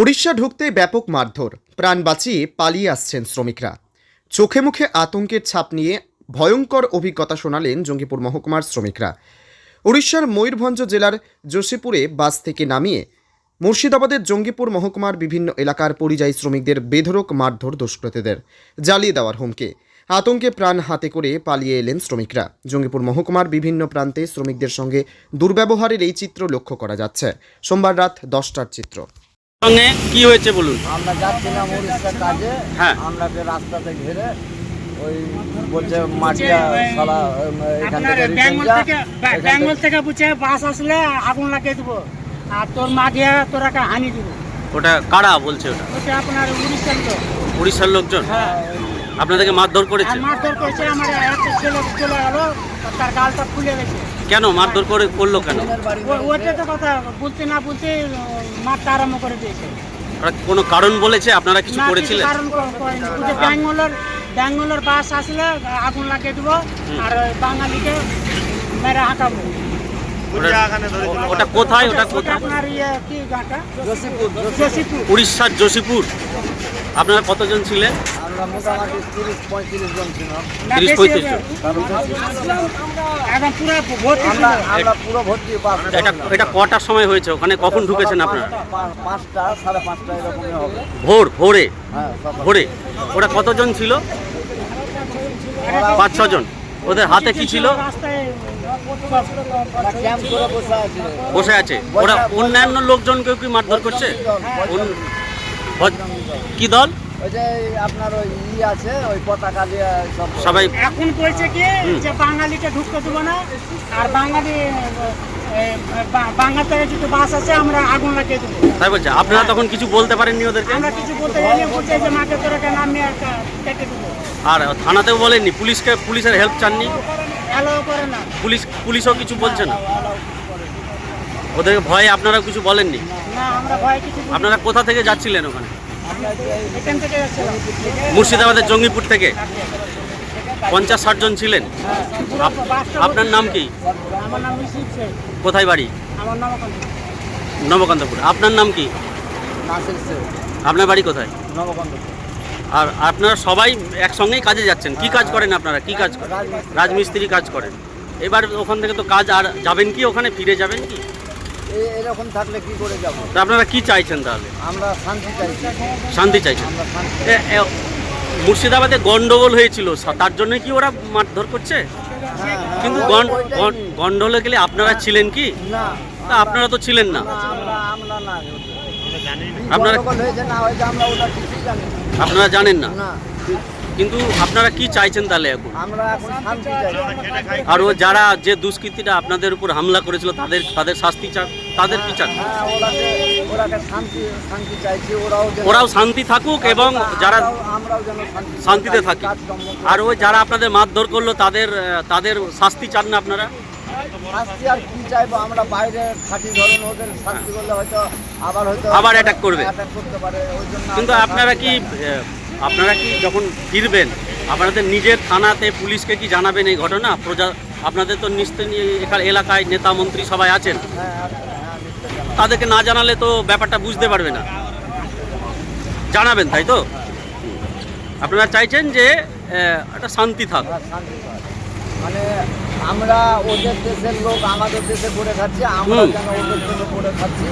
উড়িষ্যা ঢুকতে ব্যাপক মারধর। প্রাণ বাঁচিয়ে পালিয়ে আসছেন শ্রমিকরা। চোখে মুখে আতঙ্কের ছাপ নিয়ে ভয়ঙ্কর অভিজ্ঞতা শোনালেন জঙ্গিপুর মহকুমার শ্রমিকরা। উড়িষ্যার ময়ূরভঞ্জ জেলার যোশীপুরে বাস থেকে নামিয়ে মুর্শিদাবাদের জঙ্গিপুর মহকুমার বিভিন্ন এলাকার পরিযায়ী শ্রমিকদের বেধরক মারধর দুষ্কৃতীদের জ্বালিয়ে দেওয়ার হুমকি। আতঙ্কে প্রাণ হাতে করে পালিয়ে এলেন শ্রমিকরা। জঙ্গিপুর মহকুমার বিভিন্ন প্রান্তে শ্রমিকদের সঙ্গে দুর্ব্যবহারের এই চিত্র লক্ষ্য করা যাচ্ছে। সোমবার রাত দশটার চিত্র। সঙ্গে কি হয়েছে বলুন? আমরা যাচ্ছিলাম উড়িষ্যার কাজে। হ্যাঁ। আমরাকে রাস্তাতে ঘিরে ওই বলছে মাটিয়া সালা এখান থেকে বেঙ্গল থেকে বেঙ্গল থেকে- বুঝে বাস আসলে আগুন লাগিয়ে দেবো। আর তোর মা দিয়ে তোরাকে হানি দিব। ওটা কারা বলছে ওটা? ওটা আপনার উড়িষ্যার লোক। উড়িষ্যার লোকজন? হ্যাঁ। আপনাদেরকে মারধর করেছে? আর মারধর করেছে আমার একটা ছেলে চলে গেল তার গালটা ফুলে গেছে। কেন? মারধর করে করল কেন? ওইটা তো কথা বলতে না বলতে মারতে আরম্ভ করে দিয়েছে। ওরা কোনো কারণ বলেছে? আপনারা কিছু করেছিলেন? কারণ করেনি। ব্যাঙ্গলোর ব্যাঙ্গলোর বাস আসলে আগুন লাগিয়ে দেবো আর ওই বাঙালিকে মেরে হাঁকাবো। ওটা- কোথায়? ওটা কোথায়? আপনার ইয়ে কি গাঁটা জসিপুর জসিপুর। জসিপুর। উড়িষ্যার যোশীপুর আপনারা কতজন ছিলেন? মোটামুটি তিরিশ পঁয়ত্রিশ জন। ছিলাম তিরিশ পঁয়ত্রিশ হবে। জন। কারণ বেশি একদম পুরো ভর্তি ছিল। আমরা আমরা পুরো ভর্তি এটা এটা কটার সময় হয়েছে? ওখানে কখন ঢুকেছেন আপনারা? পাঁচটা সাড়ে পাঁচটা এরকমই হবে। ভোর ভোরে? হ্যাঁ ভোরে? ওরা কতজন ছিল? পাঁচ ছজন ওদের হাতে কি ছিল? বসে আছে। ওরা অন্যান্য লোকজনকেও কি মারধর করছে? কি দল? ওই যে আপনার ওই ই আছে ওই পতাকা দিয়ে সব সবাই এখন কি যে বাঙালিকে ঢুকতে দেবো না আর বাঙালি বাংলা থেকে যদি বাস আছে আমরা আগুন লাগিয়ে দেবো। তাই বলছে? আপনারা তখন কিছু বলতে পারেননি ওদেরকে? আমরা কিছু বলতে বলছে যে মাকে কেটে দেবো। আর থানাতেও বলেননি? পুলিশকে পুলিশের হেল্প চাননি? অ্যালাও করে না। পুলিশ পুলিশও কিছু বলছে না? ওদেরকে ভয়ে আপনারা কিছু বলেননি? না আমরা ভয় কিছু আপনারা কোথা থেকে যাচ্ছিলেন ওখানে? মুর্শিদাবাদের জঙ্গিপুর থেকে পঞ্চাশ ষাট জন ছিলেন। আপনার নাম কি? কোথায় বাড়ি? নবকান্তপুর। আপনার নাম কি? আপনার বাড়ি কোথায়? আর আপনারা সবাই একসঙ্গেই কাজে যাচ্ছেন। কি কাজ করেন আপনারা? কি কাজ করেন? রাজমিস্ত্রি। কাজ করেন। এবার ওখান থেকে তো কাজ আর যাবেন কি? ওখানে ফিরে যাবেন কি? এরকম থাকলে কি করে যাব? তা আপনারা কি চাইছেন তাহলে? আমরা শান্তি চাইছি। শান্তি চাইছেন? আমরা শান্তি এ- এ- মুর্শিদাবাদে গন্ডগোল হয়েছিল সা- তার জন্য কি ওরা মারধর করছে? কিন্তু গন- গন- গন্ডগোলে গেলে আপনারা ছিলেন কি? না। তা আপনারা তো ছিলেন না। না, আমরা আমরা না। আপনারা- আপনারা হয়েছে না হয়েছে আমরা ওটা কিছুই জানি না। আপনারা জানেন না? না। কিন্তু আপনারা কি চাইছেন তাহলে এখন? আমরা এখন শান্তি চাই। আর ও যারা যে দুষ্কৃতীরা আপনাদের উপর হামলা করেছিল তাদের তাদের শাস্তি চান? তাদের কি চান? হ্যাঁ ওরাকে ওরাকে শান্তি শান্তি চাইছি। ওরাও যেন- ওরাও শান্তি থাকুক এবং যারা আমরাও- আমরাও যেন শান্তি শান্তিতে থাকি। কাজকর্ম করি। আর ওই যারা আপনাদের মারধর করল তাদের আহ, তাদের শাস্তি চান না আপনারা? শাস্তি আর কি চাইব? আমরা বাইরে খাটি ধরুন ওদের শাস্তি করলে হয়তো আবার হয়তো আবার attack করবে। attack করতে পারে ওই জন্য কিন্তু আমরা আপনারা কি আহ, আপনারা কি যখন ফিরবেন আপনাদের নিজের থানাতে পুলিশকে কি জানাবেন এই ঘটনা? প্রজা আপনাদের তো নিশ্চয়ই এখানে এলাকায় নেতা মন্ত্রী সবাই আছেন। তাদেরকে না জানালে তো ব্যাপারটা বুঝতে পারবে না। জানাবেন তাই তো? আপনারা চাইছেন যে একটা শান্তি থাক। হ্যাঁ, শান্তি পাই। মানে আমরা ওদের দেশের লোক আমাদের দেশে করে খাচ্ছি আমরা। ওদের দেশে করে খাচ্ছি?